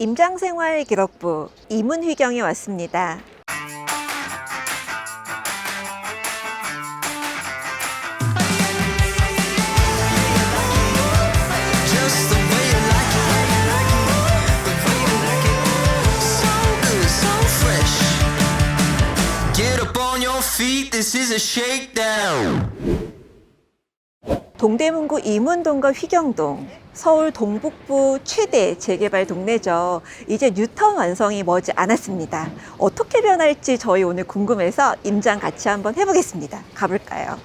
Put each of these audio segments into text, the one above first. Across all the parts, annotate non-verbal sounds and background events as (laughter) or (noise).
임장생활 기록부 이문휘경이 왔습니다. 동대문구 이문동과 휘경동, 서울 동북부 최대 재개발 동네죠. 이제 뉴턴 완성이 머지 않았습니다. 어떻게 변할지 저희 오늘 궁금해서 임장 같이 한번 해보겠습니다. 가볼까요?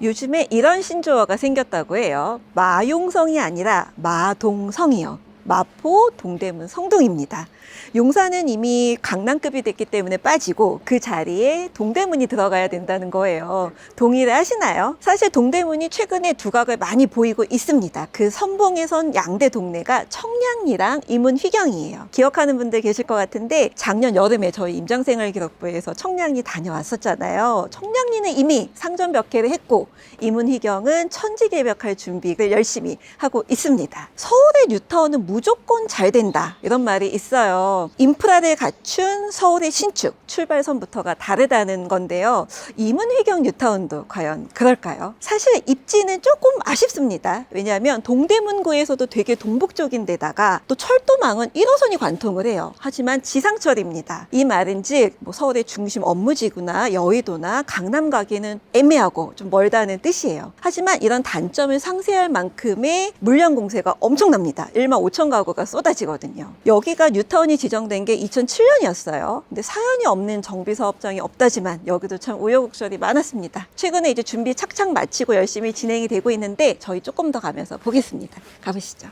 요즘에 이런 신조어가 생겼다고 해요. 마용성이 아니라 마동성이요. 마포, 동대문, 성동입니다. 용산은 이미 강남급이 됐기 때문에 빠지고 그 자리에 동대문이 들어가야 된다는 거예요. 동의를 하시나요? 사실 동대문이 최근에 두각을 많이 보이고 있습니다. 그 선봉에선 양대 동네가 청량리랑 이문 휘경이에요. 기억하는 분들 계실 것 같은데 작년 여름에 저희 임장생활 기록부에서 청량리 다녀왔었잖아요. 청량리는 이미 상전 몇 개를 했고 이문 휘경은 천지 개벽할 준비를 열심히 하고 있습니다. 서울의 뉴타운은 무조건 잘 된다 이런 말이 있어요. 인프라를 갖춘 서울의 신축 출발선부터가 다르다는 건데요. 이문휘경 뉴타운도 과연 그럴까요? 사실 입지는 조금 아쉽습니다. 왜냐하면 동대문구에서도 되게 동북적인 데다가 또 철도망은 1호선이 관통을 해요. 하지만 지상철입니다. 이 말은즉 뭐 서울의 중심 업무지구나 여의도나 강남 가기는 애매하고 좀 멀다는 뜻이에요. 하지만 이런 단점을 상쇄할 만큼의 물량 공세가 엄청납니다. 1만 5천 가구가 쏟아지거든요. 여기가 뉴타운이 지정된 게 2007년이었어요. 근데 사연이 없는 정비 사업장이 없다지만 여기도 참 우여곡절이 많았습니다. 최근에 이제 준비 착착 마치고 열심히 진행이 되고 있는데 저희 조금 더 가면서 보겠습니다. 가보시죠.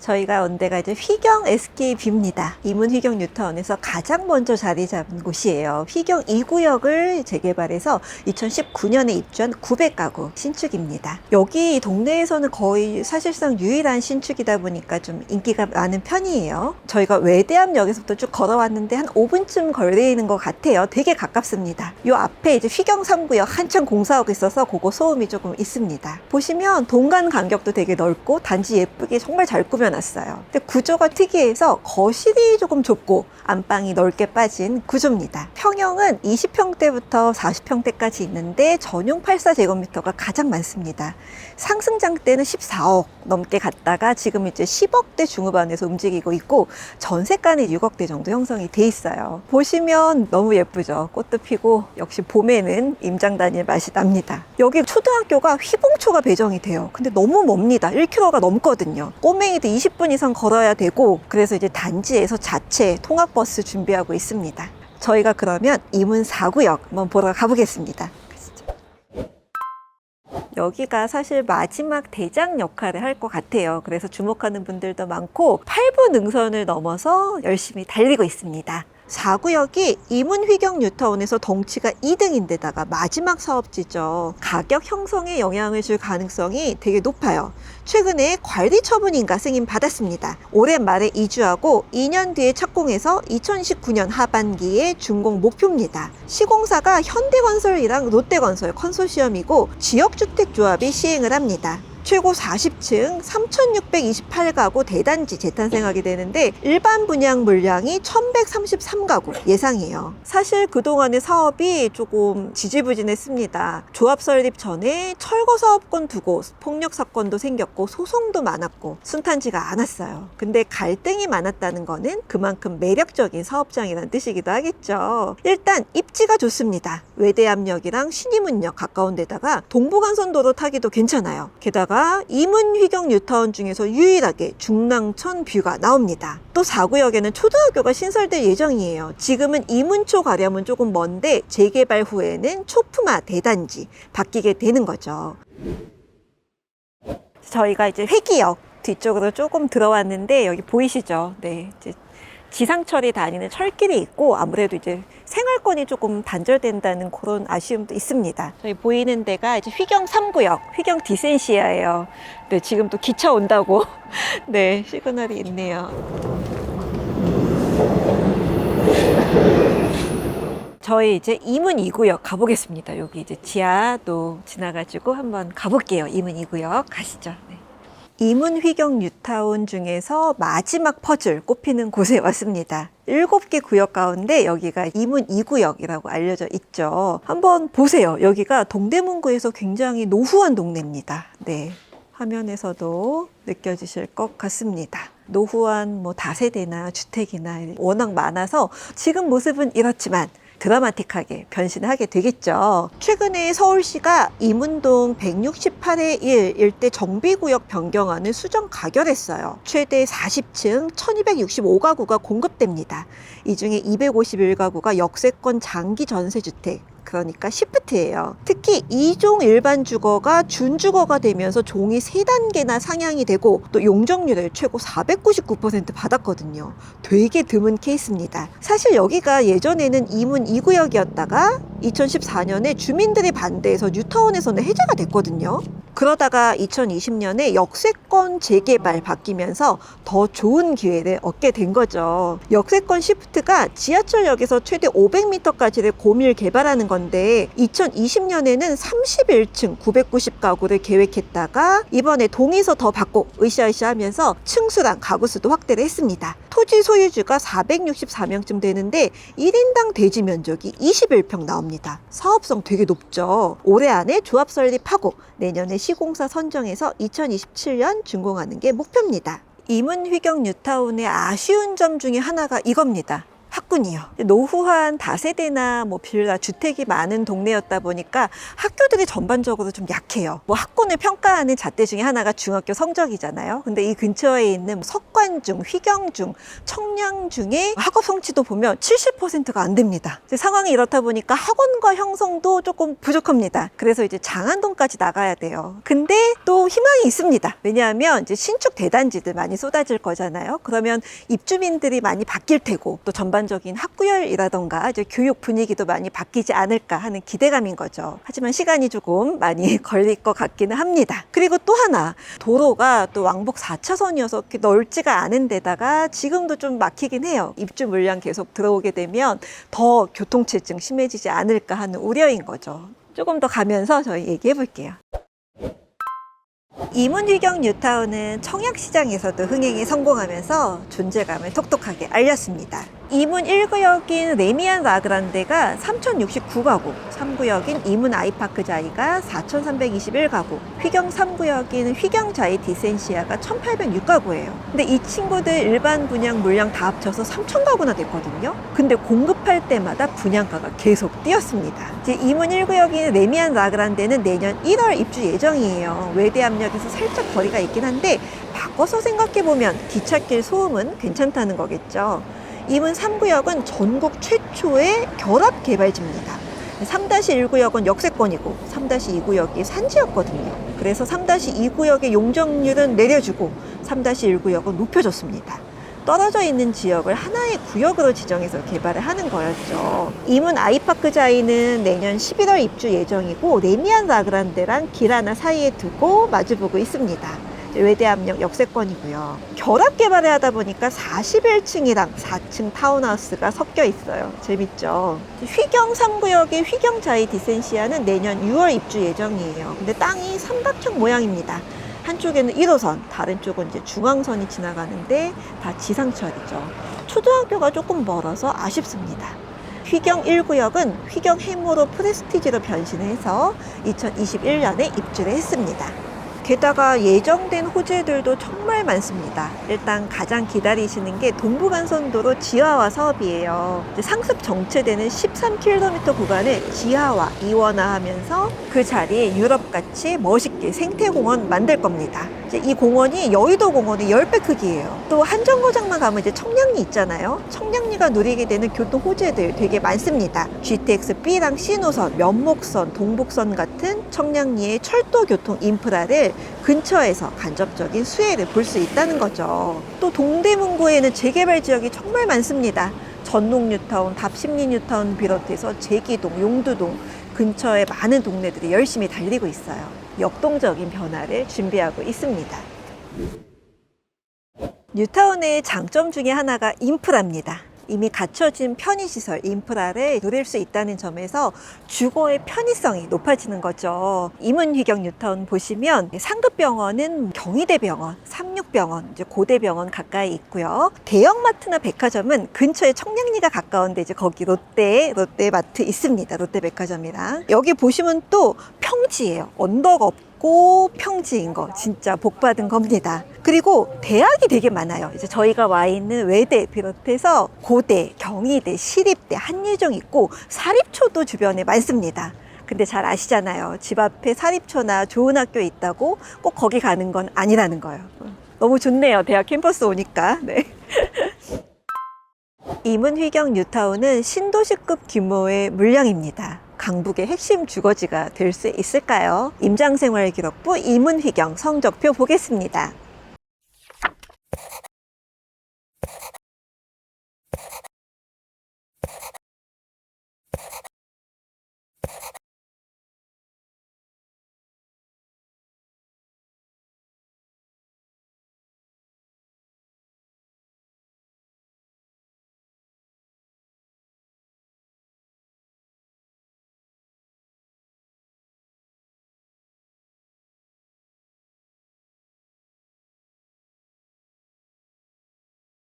저희가 온 데가 이제 휘경 SK뷰입니다. 이문 휘경 뉴타운에서 가장 먼저 자리 잡은 곳이에요. 휘경 2구역을 재개발해서 2019년에 입주한 900가구 신축입니다. 여기 이 동네에서는 거의 사실상 유일한 신축이다 보니까 좀 인기가 많은 편이에요. 저희가 외대암역에서부터 쭉 걸어왔는데 한 5분쯤 걸리는 것 같아요. 되게 가깝습니다. 요 앞에 이제 휘경 3구역 한참 공사하고 있어서 그거 소음이 조금 있습니다. 보시면 동간 간격도 되게 넓고 단지 예쁘게 정말 잘 꾸며 놨어요. 근데 구조가 특이해서 거실이 조금 좁고 안방이 넓게 빠진 구조입니다. 평형은 20평대부터 40평대까지 있는데 전용 84제곱미터가 가장 많습니다. 상승장대는 14억 넘게 갔다가 지금 이제 10억대 중후반에서 움직이고 있고 전세가는 6억대 정도 형성이 돼 있어요. 보시면 너무 예쁘죠. 꽃도 피고 역시 봄에는 임장 다닐 맛이 납니다. 여기 초등학교가 휘봉초가 배정이 돼요. 근데 너무 멉니다. 1km가 넘거든요. 꼬맹이도 20분 이상 걸어야 되고 그래서 이제 단지에서 자체 통학버스 준비하고 있습니다. 저희가 그러면 이문 4구역 한번 보러 가보겠습니다. 여기가 사실 마지막 대장 역할을 할 것 같아요. 그래서 주목하는 분들도 많고 8부 능선을 넘어서 열심히 달리고 있습니다. 4구역이 이문휘경 뉴타운에서 덩치가 2등인데다가 마지막 사업지죠. 가격 형성에 영향을 줄 가능성이 되게 높아요. 최근에 관리 처분인가 승인 받았습니다. 올해 말에 이주하고 2년 뒤에 착공해서 2019년 하반기에 준공 목표입니다. 시공사가 현대건설이랑 롯데건설 컨소시엄이고 지역주택조합이 시행을 합니다. 최고 40층 3,628가구 대단지 재탄생하게 되는데 일반 분양 물량이 1,133가구 예상이에요. 사실 그동안의 사업이 조금 지지부진했습니다. 조합 설립 전에 철거 사업권 두고 폭력 사건도 생겼고 소송도 많았고 순탄지가 않았어요. 근데 갈등이 많았다는 거는 그만큼 매력적인 사업장이라는 뜻이기도 하겠죠. 일단 입지가 좋습니다. 외대암역이랑 신이문역 가까운 데다가 동부간선도로 타기도 괜찮아요. 게다가 이문휘경 뉴타운 중에서 유일하게 중랑천 뷰가 나옵니다. 또 4구역에는 초등학교가 신설될 예정이에요. 지금은 이문초 가려면 조금 먼데 재개발 후에는 초품화 대단지 바뀌게 되는 거죠. 저희가 이제 회기역 뒤쪽으로 조금 들어왔는데 여기 보이시죠? 네, 지상철이 다니는 철길이 있고 아무래도 이제 생활권이 조금 단절된다는 그런 아쉬움도 있습니다. 저희 보이는 데가 이제 휘경 3구역, 휘경 디센시아예요. 네, 지금 또 기차 온다고 (laughs) 네 시그널이 있네요. 저희 이제 이문 2구역 가보겠습니다. 여기 이제 지하도 지나가지고 한번 가볼게요. 이문 2구역 가시죠. 네. 이문 휘경 뉴타운 중에서 마지막 퍼즐 꼽히는 곳에 (laughs) 왔습니다. 일곱 개 구역 가운데 여기가 이문 2구역이라고 알려져 있죠. 한번 보세요. 여기가 동대문구에서 굉장히 노후한 동네입니다. 네. 화면에서도 느껴지실 것 같습니다. 노후한 뭐 다세대나 주택이나 워낙 많아서 지금 모습은 이렇지만 드라마틱하게 변신하게 되겠죠. 최근에 서울시가 이문동 168의 1 일대 정비구역 변경안을 수정 가결했어요. 최대 40층 1265가구가 공급됩니다. 이 중에 251가구가 역세권 장기 전세주택, 그러니까 시프트예요. 특히 2종 일반 주거가 준주거가 되면서 종이 3단계나 상향이 되고 또 용적률을 최고 499% 받았거든요. 되게 드문 케이스입니다. 사실 여기가 예전에는 이문 2구역이었다가 2014년에 주민들의 반대에서 뉴타운에서는 해제가 됐거든요. 그러다가 2020년에 역세권 재개발 바뀌면서 더 좋은 기회를 얻게 된 거죠. 역세권 시프트가 지하철역에서 최대 500m까지를 고밀 개발하는 건데 2020년에는 31층 990가구를 계획했다가 이번에 동에서 더 받고 으쌰으쌰 하면서 층수랑 가구 수도 확대를 했습니다. 토지 소유주가 464명쯤 되는데 1인당 대지 면적이 21평 나옵니다. 사업성 되게 높죠. 올해 안에 조합 설립하고 내년에 시공사 선정해서 2027년 준공하는 게 목표입니다. 이문 휘경 뉴타운의 아쉬운 점 중에 하나가 이겁니다. 학군이요. 노후한 다세대나 뭐 빌라 주택이 많은 동네였다 보니까 학교들이 전반적으로 좀 약해요. 뭐 학군을 평가하는 잣대 중에 하나가 중학교 성적이잖아요. 근데 이 근처에 있는 석관중, 휘경중, 청량중의 학업 성취도 보면 70%가 안 됩니다. 상황이 이렇다 보니까 학원과 형성도 조금 부족합니다. 그래서 이제 장안동까지 나가야 돼요. 근데 또 희망이 있습니다. 왜냐하면 이제 신축 대단지들 많이 쏟아질 거잖아요. 그러면 입주민들이 많이 바뀔 테고 또 전반 적인 학구열이라던가 이제 교육 분위기도 많이 바뀌지 않을까 하는 기대감인 거죠. 하지만 시간이 조금 많이 (laughs) 걸릴 것 같기는 합니다. 그리고 또 하나 도로가 또 왕복 4차선이어서 그렇게 넓지가 않은 데다가 지금도 좀 막히긴 해요. 입주 물량 계속 들어오게 되면 더 교통체증 심해지지 않을까 하는 우려인 거죠. 조금 더 가면서 저희 얘기해 볼게요. 이문휘경 뉴타운은 청약시장에서도 흥행에 성공하면서 존재감을 톡톡하게 알렸습니다. 이문 1구역인 레미안 라그란데가 3,069가구, 3구역인 이문 아이파크 자이가 4,321가구, 휘경 3구역인 휘경 자이 디센시아가 1,806가구예요. 근데 이 친구들 일반 분양 물량 다 합쳐서 3,000가구나 됐거든요. 근데 공급할 때마다 분양가가 계속 뛰었습니다. 이제 이문 1구역인 레미안 라그란데는 내년 1월 입주 예정이에요. 외대 압력에서 살짝 거리가 있긴 한데 바꿔서 생각해보면 기찻길 소음은 괜찮다는 거겠죠. 이문 3구역은 전국 최초의 결합 개발지입니다. 3-1구역은 역세권이고 3-2구역이 산지였거든요. 그래서 3-2구역의 용적률은 내려주고 3-1구역은 높여줬습니다. 떨어져 있는 지역을 하나의 구역으로 지정해서 개발을 하는 거였죠. 이문 아이파크 자이는 내년 11월 입주 예정이고 레미안 라그란데랑 길 하나 사이에 두고 마주보고 있습니다. 외대 압력 역세권이고요. 결합 개발을 하다 보니까 41층이랑 4층 타운하우스가 섞여 있어요. 재밌죠? 휘경 3구역의 휘경 자이 디센시아는 내년 6월 입주 예정이에요. 근데 땅이 삼각형 모양입니다. 한쪽에는 1호선, 다른 쪽은 이제 중앙선이 지나가는데 다 지상철이죠. 초등학교가 조금 멀어서 아쉽습니다. 휘경 1구역은 휘경 해무로 프레스티지로 변신해서 2021년에 입주를 했습니다. 게다가 예정된 호재들도 정말 많습니다. 일단 가장 기다리시는 게 동부간선도로 지하화 사업이에요. 상습 정체되는 13km 구간을 지하화, 이원화하면서 그 자리에 유럽같이 멋있게 생태공원 만들 겁니다. 이 공원이 여의도 공원의 10배 크기예요. 또 한정거장만 가면 이제 청량리 있잖아요. 청량리가 누리게 되는 교통 호재들 되게 많습니다. GTX-B랑 C 노선, 면목선, 동북선 같은 청량리의 철도 교통 인프라를 근처에서 간접적인 수혜를 볼 수 있다는 거죠. 또 동대문구에는 재개발 지역이 정말 많습니다. 전농 뉴타운, 답심리 뉴타운 비롯해서 제기동, 용두동 근처에 많은 동네들이 열심히 달리고 있어요. 역동적인 변화를 준비하고 있습니다. 뉴타운의 장점 중에 하나가 인프라입니다. 이미 갖춰진 편의시설, 인프라를 누릴 수 있다는 점에서 주거의 편의성이 높아지는 거죠. 이문휘경 뉴타운 보시면 상급병원은 경희대병원, 삼육병원, 이제 고대병원 가까이 있고요. 대형마트나 백화점은 근처에 청량리가 가까운데 이제 거기 롯데, 롯데마트 있습니다. 롯데백화점이랑. 여기 보시면 또 평지예요. 언덕 없 고 평지인 거 진짜 복 받은 겁니다. 그리고 대학이 되게 많아요. 이제 저희가 와 있는 외대 비롯해서 고대, 경희대, 시립대, 한예종 있고 사립초도 주변에 많습니다. 근데 잘 아시잖아요. 집 앞에 사립초나 좋은 학교 있다고 꼭 거기 가는 건 아니라는 거예요. 너무 좋네요. 대학 캠퍼스 오니까. 네. (laughs) 이문휘경 뉴타운은 신도시급 규모의 물량입니다. 강북의 핵심 주거지가 될 수 있을까요? 임장생활기록부 이문휘경 성적표 보겠습니다.